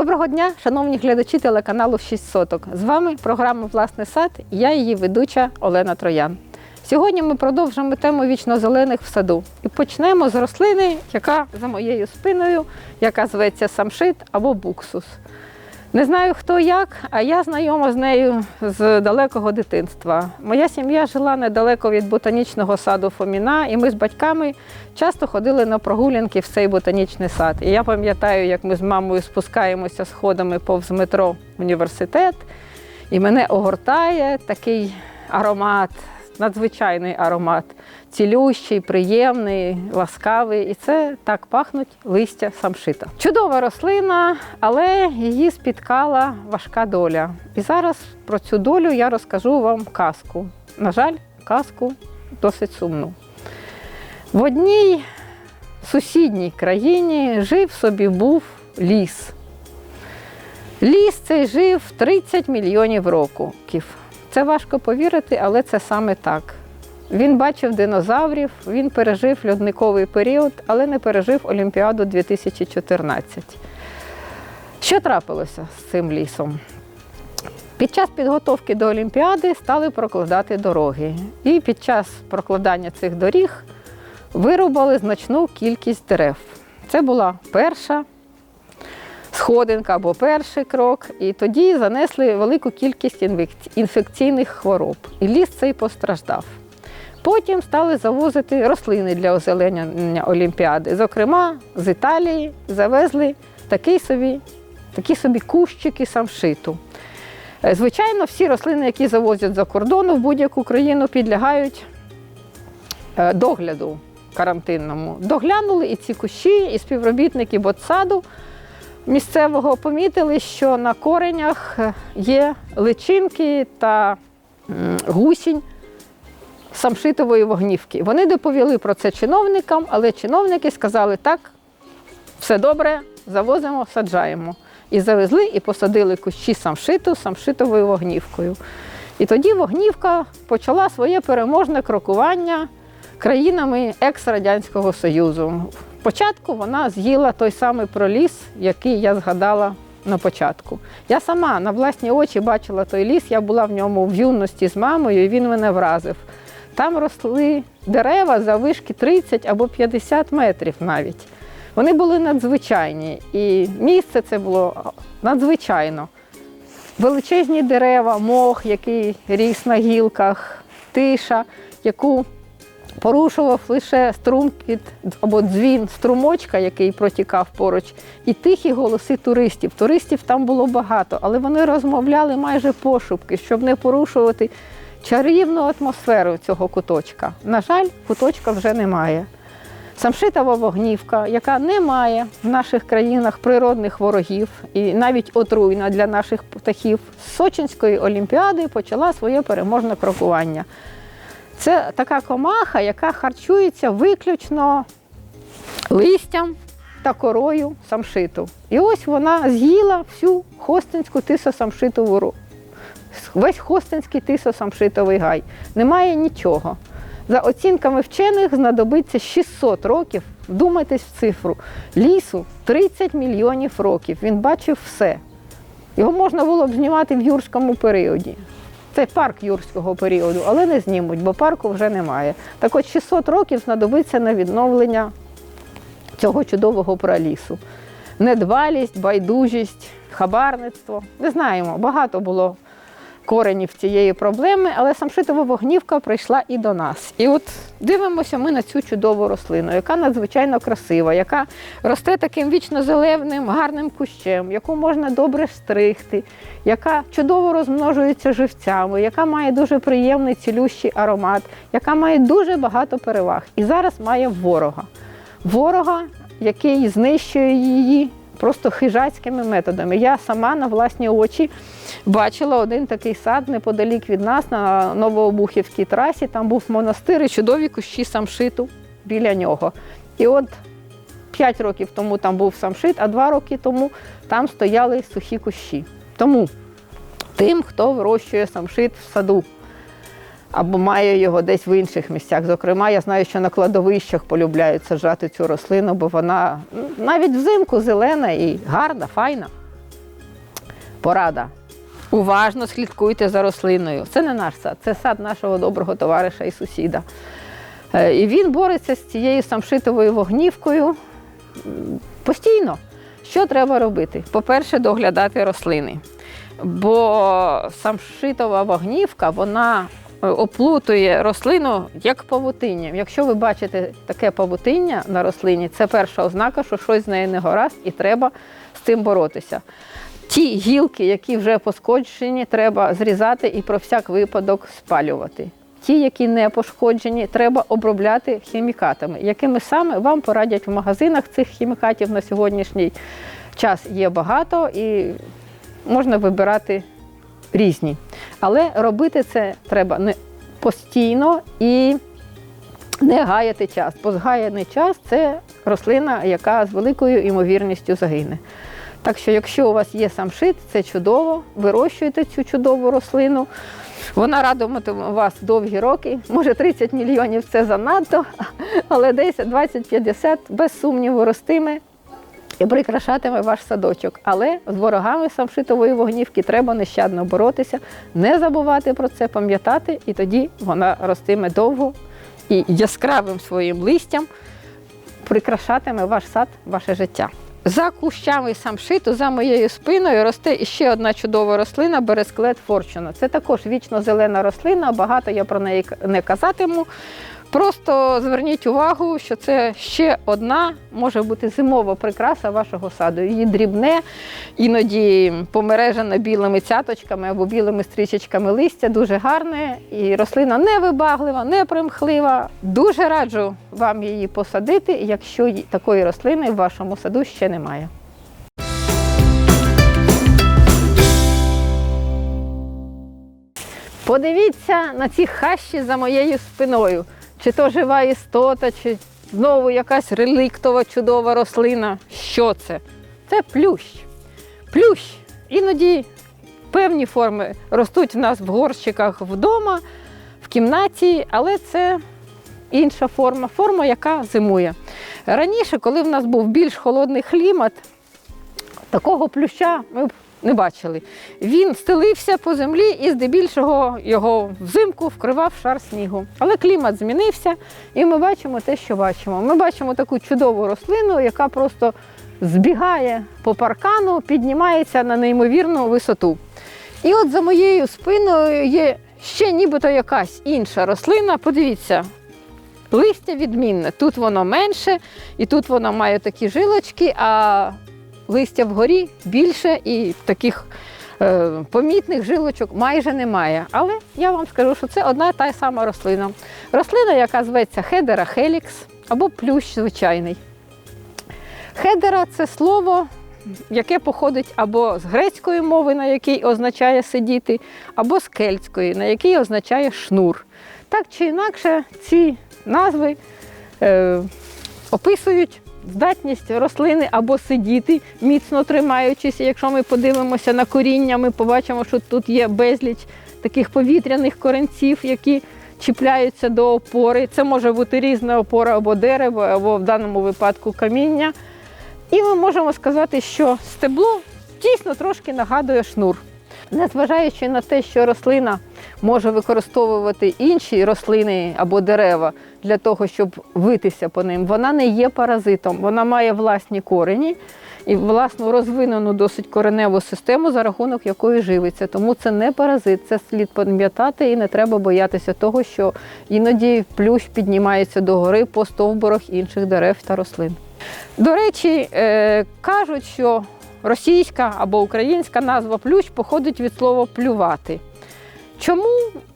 Доброго дня, шановні глядачі телеканалу 6 соток. З вами програма Власний сад і я її ведуча Олена Троян. Сьогодні ми продовжимо тему вічно-зелених в саду і почнемо з рослини, яка за моєю спиною, яка зветься самшит або буксус. Не знаю хто як, а я знайома з нею з далекого дитинства. Моя сім'я жила недалеко від ботанічного саду Фоміна, і ми з батьками часто ходили на прогулянки в цей ботанічний сад. І я пам'ятаю, як ми з мамою спускаємося сходами повз метро університет, і мене огортає такий аромат, надзвичайний аромат, цілющий, приємний, ласкавий. І це так пахнуть листя самшита. Чудова рослина, але її спіткала важка доля. І зараз про цю долю я розкажу вам казку. На жаль, казку досить сумну. В одній сусідній країні жив собі був ліс. Ліс цей жив 30 мільйонів років. Це важко повірити, але це саме так. Він бачив динозаврів, він пережив льодниковий період, але не пережив Олімпіаду 2014. Що трапилося з цим лісом? Під час підготовки до Олімпіади стали прокладати дороги. І під час прокладання цих доріг вирубали значну кількість дерев. Це була перша сходинка або перший крок, і тоді занесли велику кількість інфекційних хвороб. І ліс цей постраждав. Потім стали завозити рослини для озеленення Олімпіади. Зокрема, з Італії завезли такий собі, такі собі кущики самшиту. Е, Звичайно, всі рослини, які завозять за кордону в будь-яку країну, підлягають е, догляду карантинному. Доглянули і ці кущі, і співробітники ботсаду місцевого помітили, що на коренях є личинки та гусінь самшитової вогнівки. Вони доповіли про це чиновникам, але чиновники сказали, так, все добре, завозимо, саджаємо. І завезли і посадили кущі самшиту самшитовою вогнівкою. І тоді вогнівка почала своє переможне крокування країнами екс-Радянського Союзу. Спочатку вона з'їла той самий проліс, який я згадала на початку. Я сама на власні очі бачила той ліс, я була в ньому в юності з мамою, і він мене вразив. Там росли дерева за вишки 30 або 50 метрів навіть. Вони були надзвичайні, і місце це було надзвичайно. Величезні дерева, мох, який ріс на гілках, тиша, яку порушував лише струмкіт або дзвін струмочка, який протікав поруч, і тихі голоси туристів. Туристів там було багато, але вони розмовляли майже пошепки, щоб не порушувати чарівну атмосферу цього куточка. На жаль, куточка вже немає. Самшитова вогнівка, яка не має в наших країнах природних ворогів і навіть отруйна для наших птахів, з Сочинської олімпіади почала своє переможне крокування. Це така комаха, яка харчується виключно листям та корою самшиту. І ось вона з'їла всю хостинську тисосамшитову ру- весь хостинський тисосамшитовий гай. Немає нічого. За оцінками вчених знадобиться 600 років, вдумайтесь в цифру, лісу 30 мільйонів років. Він бачив все. Його можна було б знімати в юрському періоді. Це парк юрського періоду, але не знімуть, бо парку вже немає. Так от 600 років знадобиться на відновлення цього чудового пралісу. Недбалість, байдужість, хабарництво. Не знаємо, багато було коренів цієї проблеми, але самшитова вогнівка прийшла і до нас. І от дивимося ми на цю чудову рослину, яка надзвичайно красива, яка росте таким вічно-зеленим, гарним кущем, яку можна добре стригти, яка чудово розмножується живцями, яка має дуже приємний цілющий аромат, яка має дуже багато переваг. І зараз має ворога. Ворога, який знищує її просто хижацькими методами. Я сама на власні очі бачила один такий сад неподалік від нас на Новообухівській трасі. Там був монастир і чудові кущі самшиту біля нього. І от 5 років тому там був самшит, а 2 роки тому там стояли сухі кущі. Тому тим, хто вирощує самшит в саду, або має його десь в інших місцях. Зокрема, я знаю, що на кладовищах полюбляють саджати цю рослину, бо вона навіть взимку зелена і гарна, файна. Порада. Уважно слідкуйте за рослиною. Це не наш сад, це сад нашого доброго товариша і сусіда. Е, І він бореться з цією самшитовою вогнівкою постійно. Що треба робити? По-перше, доглядати рослини. Бо самшитова вогнівка вона е, оплутує рослину як павутиння. Якщо ви бачите таке павутиння на рослині, це перша ознака, що щось з нею не гаразд, і треба з цим боротися. Ті гілки, які вже пошкоджені, треба зрізати і про всяк випадок спалювати. Ті, які не пошкоджені, треба обробляти хімікатами, якими саме вам порадять в магазинах цих хімікатів на сьогоднішній час є багато і можна вибирати різні. Але робити це треба не постійно і не гаяти час. Бо згаяний час це рослина, яка з великою ймовірністю загине. Так що, якщо у вас є самшит, це чудово, вирощуєте цю чудову рослину. Вона радуватиме вас довгі роки. Може, 30 мільйонів це занадто, але десь 20-50 без сумніву ростиме і прикрашатиме ваш садочок. Але з ворогами самшитової вогнівки треба нещадно боротися, не забувати про це, пам'ятати, і тоді вона ростиме довго і яскравим своїм листям прикрашатиме ваш сад, ваше життя. За кущами самшиту, за моєю спиною, росте іще одна чудова рослина бересклет форчуна. Це також вічно зелена рослина, багато я про неї не казатиму. Просто зверніть увагу, що це ще одна може бути зимова прикраса вашого саду. Її дрібне, іноді помережена білими цяточками або білими стрічечками листя, дуже гарне. І рослина не вибаглива, не примхлива. Дуже раджу вам її посадити, якщо такої рослини в вашому саду ще немає. Подивіться на ці хащі за моєю спиною. Чи то жива істота, чи знову якась реліктова чудова рослина. Що це? Це плющ. Плющ. Іноді певні форми ростуть в нас в горщиках вдома, в кімнаті, але це інша форма, форма, яка зимує. Раніше, коли в нас був більш холодний клімат, такого плюща ми не бачили. Він стелився по землі і здебільшого його взимку вкривав шар снігу. Але клімат змінився, і ми бачимо те, що бачимо. Ми бачимо таку чудову рослину, яка просто збігає по паркану, піднімається на неймовірну висоту. І от за моєю спиною є ще нібито якась інша рослина. Подивіться, листя відмінне. Тут воно менше, і тут воно має такі жилочки, а листя вгорі більше і таких е, помітних жилочок майже немає. Але я вам скажу, що це одна та сама рослина. Рослина, яка зветься хедера хелікс або плющ звичайний. Хедера це слово, яке походить або з грецької мови, на якій означає сидіти, або з кельтської, на якій означає шнур. Так чи інакше, ці назви е, описують здатність рослини або сидіти, міцно тримаючись. Якщо ми подивимося на коріння, ми побачимо, що тут є безліч таких повітряних коренців, які чіпляються до опори. Це може бути різна опора або дерево, або в даному випадку каміння. І ми можемо сказати, що стебло дійсно трошки нагадує шнур. Незважаючи на те, що рослина може використовувати інші рослини або дерева для того, щоб витися по ним, вона не є паразитом, вона має власні корені і власну розвинену досить кореневу систему, за рахунок якої живиться. Тому це не паразит, це слід пам'ятати і не треба боятися того, що іноді плющ піднімається догори по стовбурах інших дерев та рослин. До речі, е, кажуть, що російська або українська назва плющ походить від слова плювати. Чому?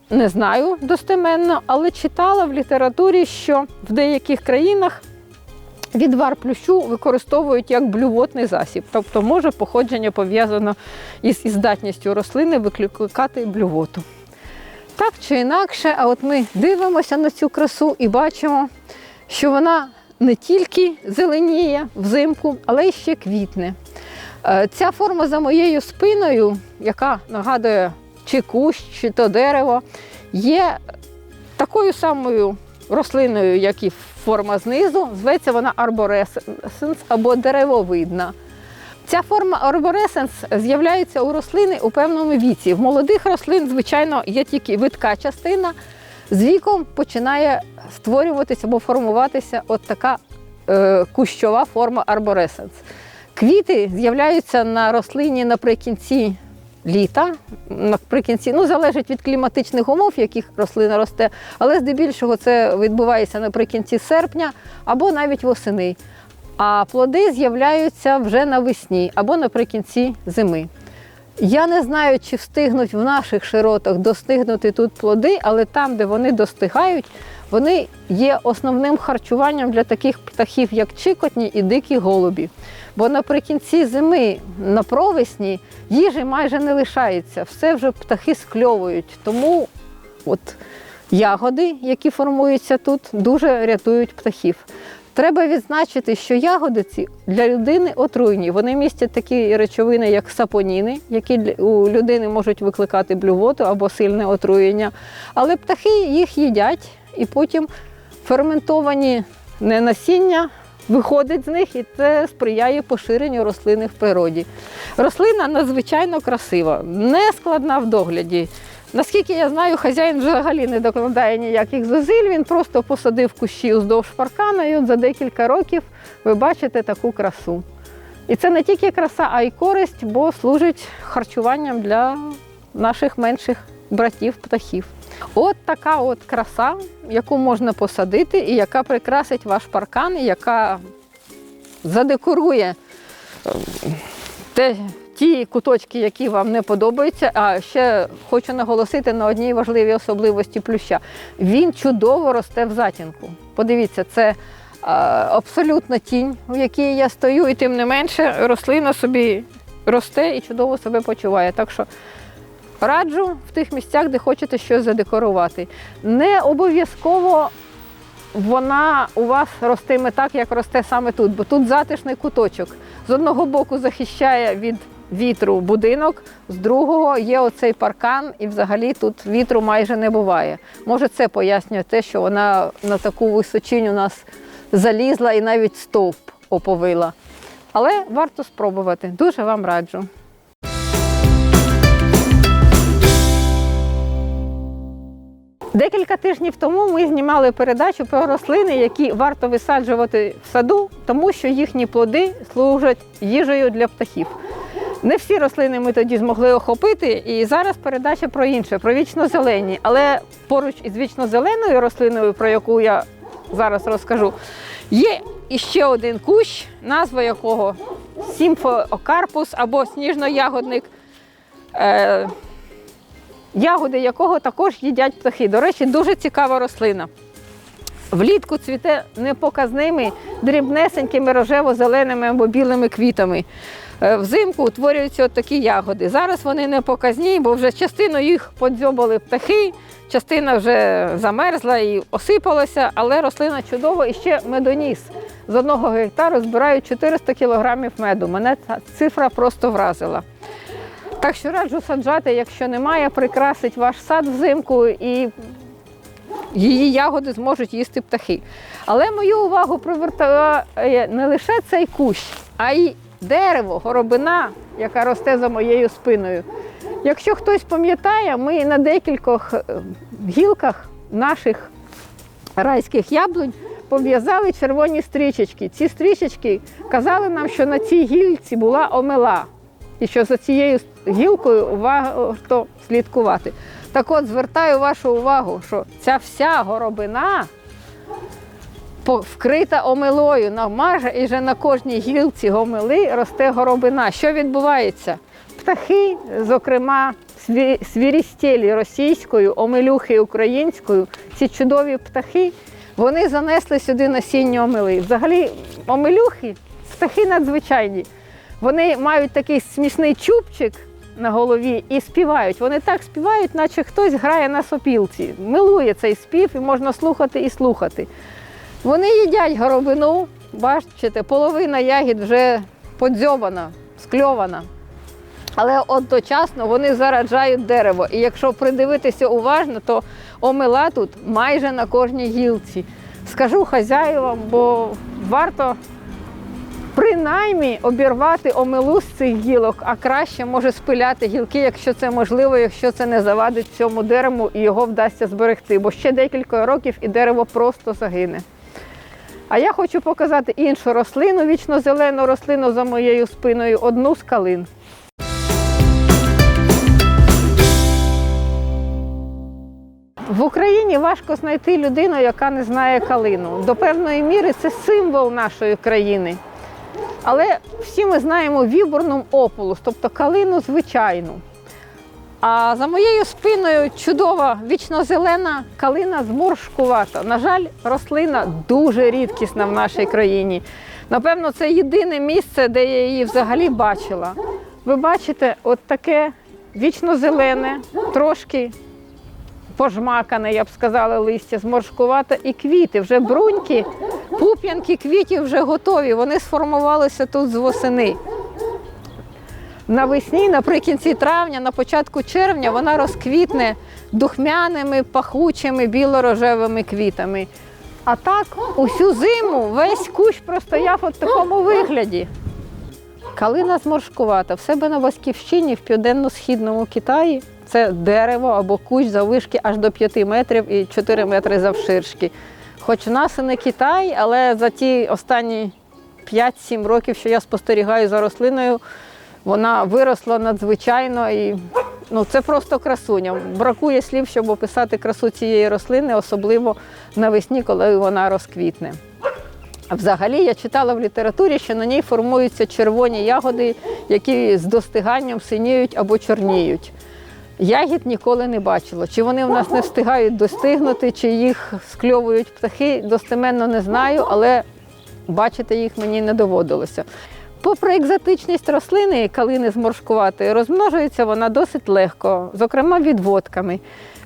Не знаю достеменно, але читала в літературі, що в деяких країнах відвар плющу використовують як блювотний засіб, тобто може походження пов'язано із здатністю рослини викликати блювоту. Так чи інакше, а от ми дивимося на цю красу і бачимо, що вона не тільки зеленіє взимку, але й ще квітне. Е, Ця форма за моєю спиною, яка нагадує чи кущ, чи то дерево, є такою самою рослиною, як і форма знизу. Зветься вона арборесенс або деревовидна. Ця форма арборесенс з'являється у рослини у певному віці. В молодих рослин, звичайно, є тільки видка частина. З віком починає створюватися або формуватися от така е, кущова форма арборесенс. Квіти з'являються на рослині наприкінці літа, наприкінці, ну залежить від кліматичних умов, в яких рослина росте, але здебільшого це відбувається наприкінці серпня або навіть восени. А плоди з'являються вже навесні або наприкінці зими. Я не знаю, чи встигнуть в наших широтах достигнути тут плоди, але там, де вони достигають, вони є основним харчуванням для таких птахів, як чикотні і дикі голубі. Бо наприкінці зими, на провесні, їжі майже не лишається, все вже птахи скльовують. Тому от ягоди, які формуються тут, дуже рятують птахів. Треба відзначити, що ягоди ці для людини отруйні. Вони містять такі речовини, як сапоніни, які у людини можуть викликати блювоту або сильне отруєння. Але птахи їх їдять і потім ферментовані не насіння виходить з них, і це сприяє поширенню рослини в природі. Рослина надзвичайно красива, не складна в догляді. Наскільки я знаю, хазяїн взагалі не докладає ніяких зусиль, він просто посадив кущі уздовж паркана, і от за декілька років ви бачите таку красу. І це не тільки краса, а й користь, бо служить харчуванням для наших менших братів-птахів. От така от краса, яку можна посадити, і яка прикрасить ваш паркан, яка задекорує е, те, ті куточки, які вам не подобаються. А ще хочу наголосити на одній важливій особливості плюща. Він чудово росте в затінку. Подивіться, це е, абсолютно тінь, в якій я стою, і тим не менше рослина собі росте і чудово себе почуває. Так що раджу в тих місцях, де хочете щось задекорувати. Не обов'язково вона у вас ростиме так, як росте саме тут, бо тут затишний куточок. З одного боку захищає від вітру будинок, з другого є оцей паркан, і взагалі тут вітру майже не буває. Може, це пояснює те, що вона на таку височинь у нас залізла і навіть стовп оповила. Але варто спробувати. Дуже вам раджу. Декілька тижнів тому ми знімали передачу про рослини, які варто висаджувати в саду, тому що їхні плоди служать їжею для птахів. Не всі рослини ми тоді змогли охопити, і зараз передача про інше, про вічнозелені. Але поруч із вічнозеленою рослиною, про яку я зараз розкажу, є іще один кущ, назва якого сімфоокарпус або сніжноягодник. Ягоди якого також їдять птахи. До речі, дуже цікава рослина. Влітку цвіте непоказними дрібнесенькими рожево-зеленими або білими квітами. Е, Взимку утворюються от такі ягоди. Зараз вони не показні, бо вже частину їх подзьобали птахи, частина вже замерзла і осипалася, але рослина чудова і ще медоніс. З одного гектару збирають 400 кілограмів меду. Мене ця цифра просто вразила. Так що раджу саджати, якщо немає, прикрасить ваш сад взимку і її ягоди зможуть їсти птахи. Але мою увагу привертає не лише цей кущ, а й дерево, горобина, яка росте за моєю спиною. Якщо хтось пам'ятає, ми на декількох е, гілках наших райських яблунь пов'язали червоні стрічечки. Ці стрічечки казали нам, що на цій гільці була омела, і що за цією гілкою варто слідкувати. Так от звертаю вашу увагу, що ця вся горобина вкрита омелою, на і вже на кожній гілці гомели росте горобина. Що відбувається? Птахи, зокрема, сві- свірістєлі російською, омелюхи українською, ці чудові птахи, вони занесли сюди насіння омели. Взагалі, омелюхи птахи надзвичайні. Вони мають такий смішний чубчик на голові і співають. Вони так співають, наче хтось грає на сопілці. Милує цей спів і можна слухати і слухати. Вони їдять горобину, бачите, половина ягід вже подзьобана, скльована. Але одночасно вони зараджають дерево. І якщо придивитися уважно, то омела тут майже на кожній гілці. Скажу хазяївам, бо варто принаймні обірвати омилу з цих гілок, а краще може спиляти гілки, якщо це можливо, якщо це не завадить цьому дереву і його вдасться зберегти, бо ще декілька років і дерево просто загине. А я хочу показати іншу рослину, вічно-зелену рослину за моєю спиною, одну з калин. В Україні важко знайти людину, яка не знає калину. До певної міри це символ нашої країни. Але всі ми знаємо віборнум опулус, тобто калину звичайну. А за моєю спиною чудова вічно-зелена калина зморшкувата. На жаль, рослина дуже рідкісна в нашій країні. Напевно, це єдине місце, де я її взагалі бачила. Ви бачите, от таке вічно-зелене, трошки пожмакане, я б сказала, листя, зморшкувате і квіти. Вже бруньки, пуп'янки квітів вже готові. Вони сформувалися тут з восени. Навесні, наприкінці травня, на початку червня, вона розквітне духмяними, пахучими біло-рожевими квітами. А так усю зиму весь кущ простояв от такому вигляді. Калина зморшкувата. В себе на Васьківщині в південно-східному Китаї це дерево або кущ заввишки аж до 5 метрів і 4 метри завширшки. Хоч у нас і не Китай, але за ті останні 5-7 років, що я спостерігаю за рослиною, вона виросла надзвичайно і ну, це просто красуня. Бракує слів, щоб описати красу цієї рослини, особливо навесні, коли вона розквітне. Взагалі я читала в літературі, що на ній формуються червоні ягоди, які з достиганням синіють або чорніють. Ягід ніколи не бачила. Чи вони в нас не встигають достигнути, чи їх скльовують птахи, достеменно не знаю, але бачити їх мені не доводилося. Попри екзотичність рослини, калини зморшкуватої, розмножується вона досить легко, зокрема відводками.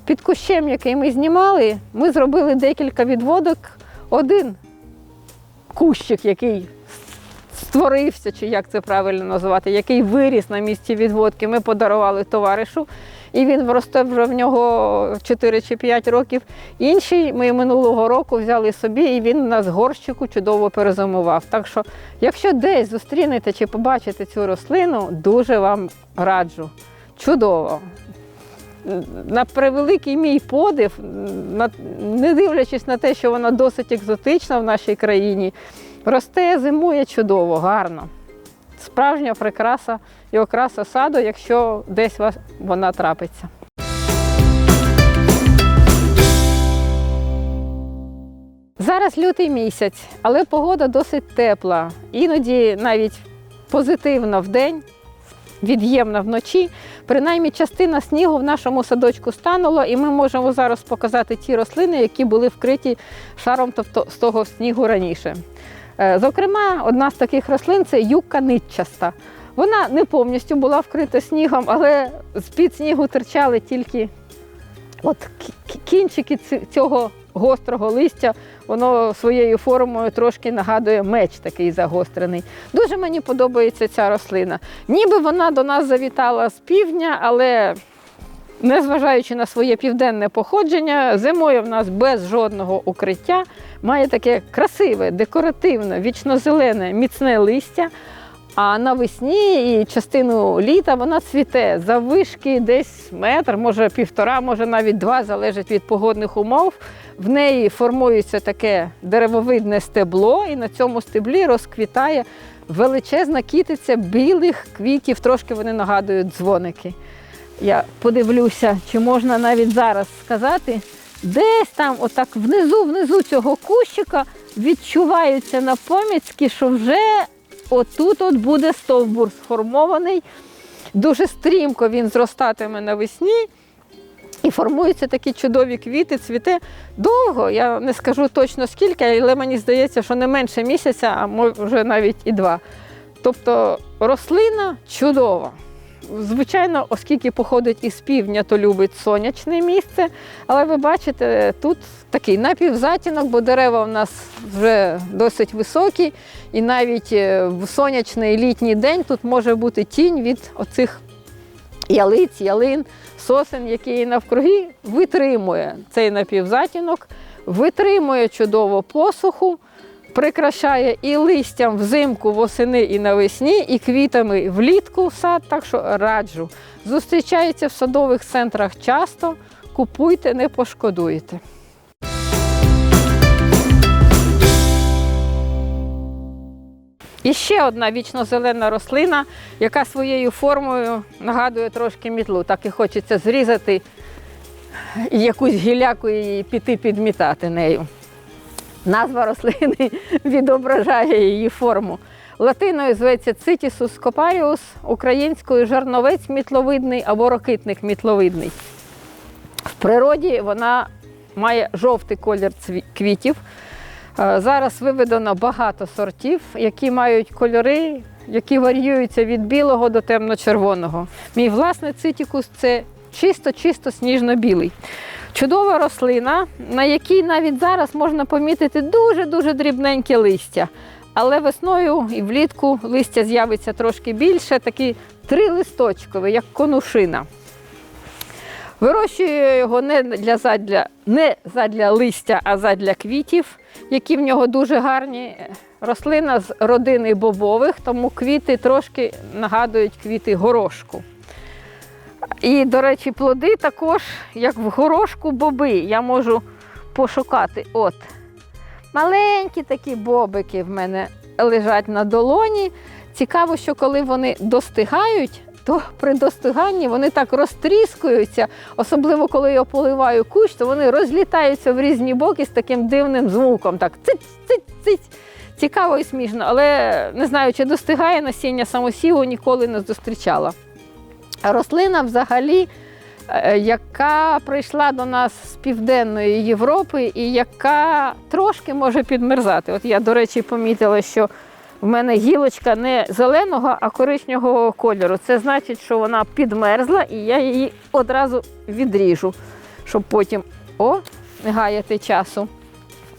Під кущем, який ми знімали, ми зробили декілька відводок. Один кущик, який створився, чи як це правильно назвати, який виріс на місці відводки, ми подарували товаришу. І він вросте вже в нього 4 чи 5 років. Інший ми минулого року взяли собі, і він нас горщику чудово перезимував. Так що, якщо десь зустрінете чи побачите цю рослину, дуже вам раджу. Чудово. На превеликий мій подив, не дивлячись на те, що вона досить екзотична в нашій країні, росте, зимує чудово, гарно. Справжня прикраса і окраса саду, якщо десь вона трапиться. Зараз лютий місяць, але погода досить тепла, іноді навіть позитивна в день, від'ємна вночі. Принаймні частина снігу в нашому садочку станула, і ми можемо зараз показати ті рослини, які були вкриті шаром тобто, з того снігу раніше. Е, Зокрема, одна з таких рослин це юкка нитчаста. Вона не повністю була вкрита снігом, але з-під снігу терчали тільки от кі- кі- кінчики цього гострого листя. Воно своєю формою трошки нагадує меч такий загострений. Дуже мені подобається ця рослина. Ніби вона до нас завітала з півдня, але незважаючи на своє південне походження, зимою в нас без жодного укриття має таке красиве, декоративне, вічно-зелене, міцне листя. А навесні і частину літа вона цвіте заввишки десь метр, може півтора, може навіть два, залежить від погодних умов. В неї формується таке деревовидне стебло, і на цьому стеблі розквітає величезна кітиця білих квітів, трошки вони нагадують дзвоники. Я подивлюся, чи можна навіть зараз сказати, десь там, отак внизу, внизу цього кущика відчуваються на поміцьки, що вже отут от буде стовбур сформований. Дуже стрімко він зростатиме навесні. І формуються такі чудові квіти, цвіте довго. Я не скажу точно скільки, але мені здається, що не менше місяця, а може навіть і два. Тобто рослина чудова. Звичайно, оскільки походить із півдня, то любить сонячне місце. Але ви бачите, тут такий напівзатінок, бо дерева в нас вже досить високі, і навіть е, в сонячний літній день тут може бути тінь від оцих ялиць, ялин, сосен, які навкруги витримує цей напівзатінок, витримує чудово посуху. Прикрашає і листям взимку, восени і навесні, і квітами влітку сад, так що раджу. Зустрічається в садових центрах часто. Купуйте, не пошкодуєте. І ще одна вічно-зелена рослина, яка своєю формою нагадує трошки мітлу. Так і хочеться зрізати якусь гіляку і піти підмітати нею. Назва рослини відображає її форму. Латиною зветься цитісус скопаріус, українською жарновець мітловидний або рокитник мітловидний. В природі вона має жовтий колір квітів. Е, Зараз виведено багато сортів, які мають кольори, які варіюються від білого до темно-червоного. Мій власний цитікус це чисто-чисто сніжно-білий. Чудова рослина, на якій навіть зараз можна помітити дуже-дуже дрібненьке листя. Але весною і влітку листя з'явиться трошки більше, такі трилисточкові, як конушина. Вирощую його не для задля, не задля листя, а задля квітів, які в нього дуже гарні. Рослина з родини бобових, тому квіти трошки нагадують квіти горошку. І, до речі, плоди також, як в горошку, боби. Я можу пошукати. От. Маленькі такі бобики в мене лежать на долоні. Цікаво, що коли вони достигають, то при достиганні вони так розтріскуються, особливо коли я поливаю кущ, то вони розлітаються в різні боки з таким дивним звуком. Так циць-циць-циць. Цікаво і смішно, але не знаю, чи достигає насіння самосіву, ніколи не зустрічала. Рослина взагалі, е, яка прийшла до нас з Південної Європи і яка трошки може підмерзати. От я, до речі, помітила, що в мене гілочка не зеленого, а коричневого кольору. Це значить, що вона підмерзла, і я її одразу відріжу, щоб потім о, не гаяти часу.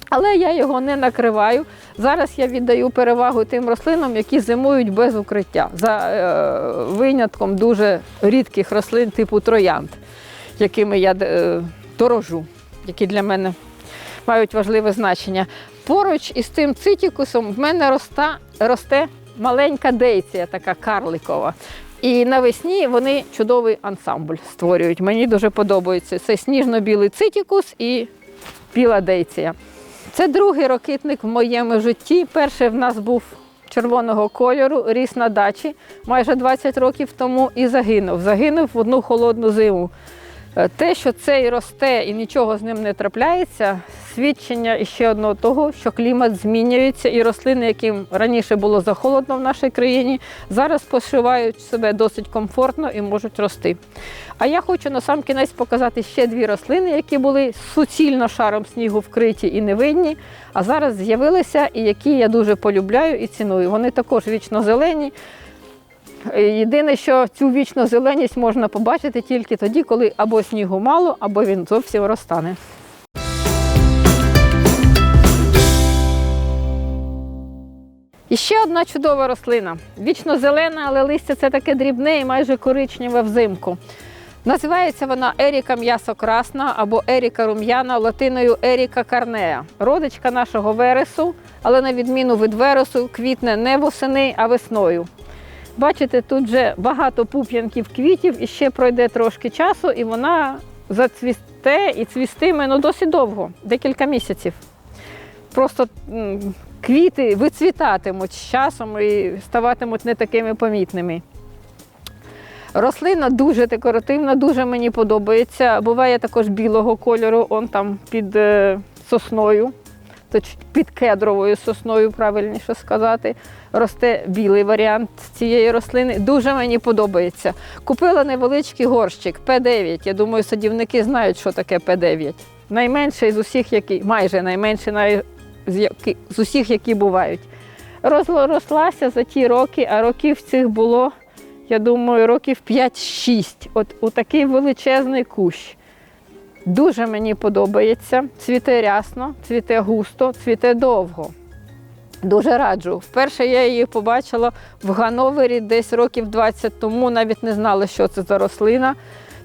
Але я його не накриваю. Зараз я віддаю перевагу тим рослинам, які зимують без укриття, за е, винятком дуже рідких рослин типу троянд, якими я е, дорожу, які для мене мають важливе значення. Поруч із тим цитікусом в мене роста, росте маленька дейція, така карликова. І навесні вони чудовий ансамбль створюють. Мені дуже подобається. Це сніжно-білий цитікус і біла дейція. Це другий ракитник в моєму житті. Перший в нас був червоного кольору, ріс на дачі майже 20 років тому і загинув. Загинув в одну холодну зиму. Е, Те, що цей росте і нічого з ним не трапляється, свідчення іще одного того, що клімат змінюється, і рослини, яким раніше було захолодно в нашій країні, зараз пошивають себе досить комфортно і можуть рости. А я хочу на сам кінець показати ще дві рослини, які були суцільно шаром снігу вкриті і невидні, а зараз з'явилися і які я дуже полюбляю і ціную. Вони також вічно зелені. Е, Єдине, що цю вічну зеленість можна побачити тільки тоді, коли або снігу мало, або він зовсім розтане. І ще одна чудова рослина. Вічно зелена, але листя це таке дрібне і майже коричневе взимку. Називається вона Еріка м'ясокрасна або Еріка рум'яна латиною Еріка карнеа. Родичка нашого вересу, але на відміну від вересу квітне не восени, а весною. Бачите, тут вже багато пуп'янків квітів і ще пройде трошки часу, і вона зацвісте і цвістиме ну, досить довго, декілька місяців. Просто квіти вицвітатимуть з часом і ставатимуть не такими помітними. Рослина дуже декоративна, дуже мені подобається. Буває також білого кольору, он там під е, сосною, під кедровою сосною, правильніше сказати. Росте білий варіант цієї рослини. Дуже мені подобається. Купила невеличкий горщик П9. Я думаю, садівники знають, що таке П9. Найменший з усіх, які, майже найменший най- з, усіх, які бувають. Розла- Рослася за ті роки, а років цих було я думаю, років 5-6. От у такий величезний кущ. Дуже мені подобається. Цвіте рясно, цвіте густо, цвіте довго. Дуже раджу. Вперше я її побачила в Гановері десь років 20 тому, навіть не знала, що це за рослина.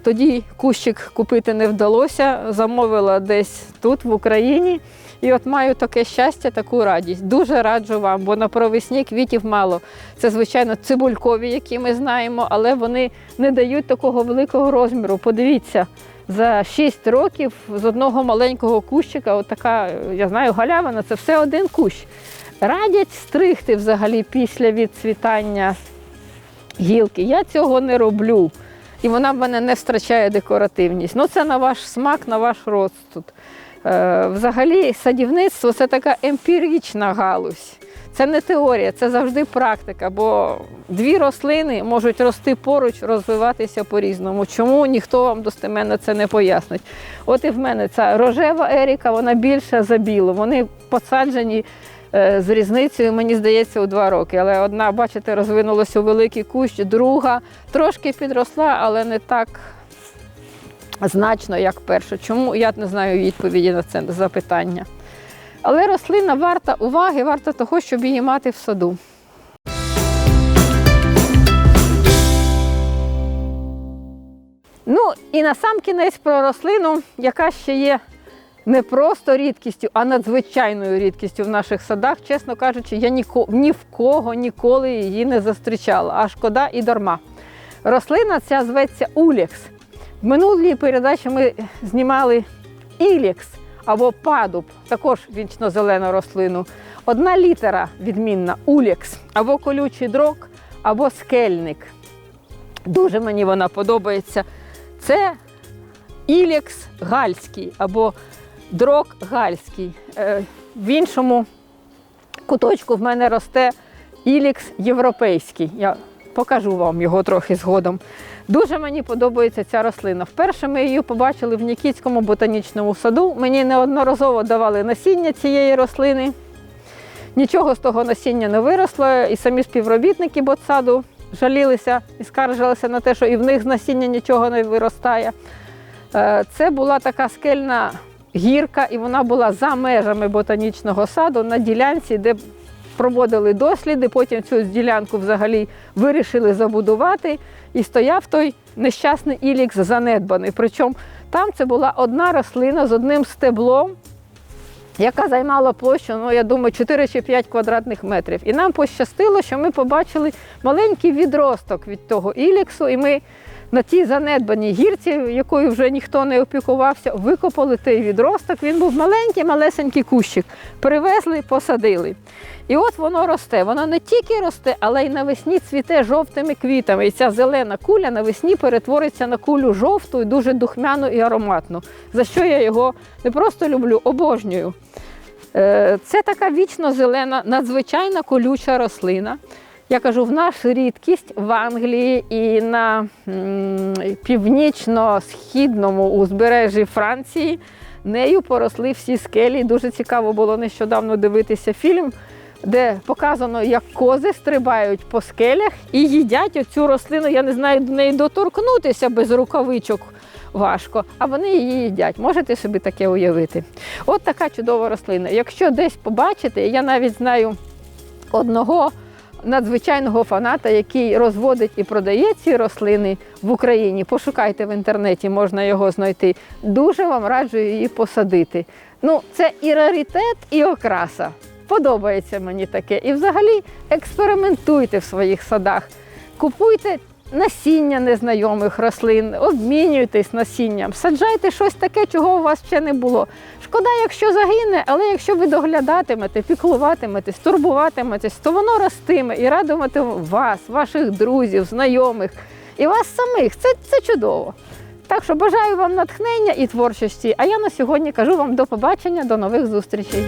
Тоді кущик купити не вдалося, замовила десь тут, в Україні. І от маю таке щастя, таку радість. Дуже раджу вам, бо на провесні квітів мало. Це, звичайно, цибулькові, які ми знаємо, але вони не дають такого великого розміру. Подивіться, за 6 років з одного маленького кущика, от така, я знаю, галявина, це все один кущ. Радять стригти взагалі після відцвітання гілки. Я цього не роблю. І вона в мене не втрачає декоративність. Ну, це на ваш смак, на ваш розсуд. Е, взагалі, садівництво це така емпірична галузь. Це не теорія, це завжди практика, бо дві рослини можуть рости поруч, розвиватися по-різному. Чому ніхто вам достеменно це не пояснить? От і в мене ця рожева еріка, вона більша за білу. Вони посаджені е, з різницею, мені здається, у два роки. Але одна, бачите, розвинулася у великий кущ, друга трошки підросла, але не так значно, як перша. Чому я не знаю відповіді на це запитання. Але рослина варта уваги, варта того, щоб її мати в саду. Ну і на сам кінець про рослину, яка ще є не просто рідкістю, а надзвичайною рідкістю в наших садах. Чесно кажучи, я ніко, ні в кого ніколи її не зустрічала, а шкода і дарма. Рослина ця зветься Улікс. В минулій передачі ми знімали Ілікс або падуб, також вічно зелену рослину. Одна літера відмінна Улікс, або колючий дрог, або скельник. Дуже мені вона подобається. Це Ілікс гальський або дрог гальський. Е, В іншому куточку в мене росте Ілікс європейський. Я покажу вам його трохи згодом. Дуже мені подобається ця рослина. Вперше ми її побачили в Нікітському ботанічному саду. Мені неодноразово давали насіння цієї рослини. Нічого з того насіння не виросло, і самі співробітники ботсаду жалілися і скаржилися на те, що і в них з насіння нічого не виростає. Е, Це була така скельна гірка, і вона була за межами ботанічного саду на ділянці, де проводили досліди. Потім цю ділянку взагалі вирішили забудувати. І стояв той нещасний ілікс занедбаний. Причому там це була одна рослина з одним стеблом, яка займала площу, ну я думаю, 4 чи 5 квадратних метрів. І нам пощастило, що ми побачили маленький відросток від того іліксу, і ми на тій занедбаній гірці, якою вже ніхто не опікувався, викопали той відросток. Він був маленький, малесенький кущик. Привезли, посадили. І от воно росте. Воно не тільки росте, але й навесні цвіте жовтими квітами. І ця зелена куля навесні перетвориться на кулю жовту і дуже духмяну і ароматну. За що я його не просто люблю, обожнюю. Е, Це така вічно зелена, надзвичайна колюча рослина. Я кажу, в нас рідкість в Англії і на північно-східному узбережжі Франції нею поросли всі скелі. Дуже цікаво було нещодавно дивитися фільм, де показано, як кози стрибають по скелях і їдять оцю рослину. Я не знаю до неї доторкнутися без рукавичок. Важко, а вони її їдять. Можете собі таке уявити? От така чудова рослина. Якщо десь побачите, я навіть знаю одного надзвичайного фаната, який розводить і продає ці рослини в Україні. Пошукайте в інтернеті, можна його знайти. Дуже вам раджу її посадити. Ну, це і раритет, і окраса. Подобається мені таке. І взагалі експериментуйте в своїх садах. Купуйте насіння незнайомих рослин, обмінюйтесь насінням, саджайте щось таке, чого у вас ще не було. Шкода, якщо загине, але якщо ви доглядатимете, піклуватиметесь, турбуватиметесь, то воно ростиме і радуватиме вас, ваших друзів, знайомих і вас самих. Це, це чудово. Так що бажаю вам натхнення і творчості. А я на сьогодні кажу вам до побачення, до нових зустрічей.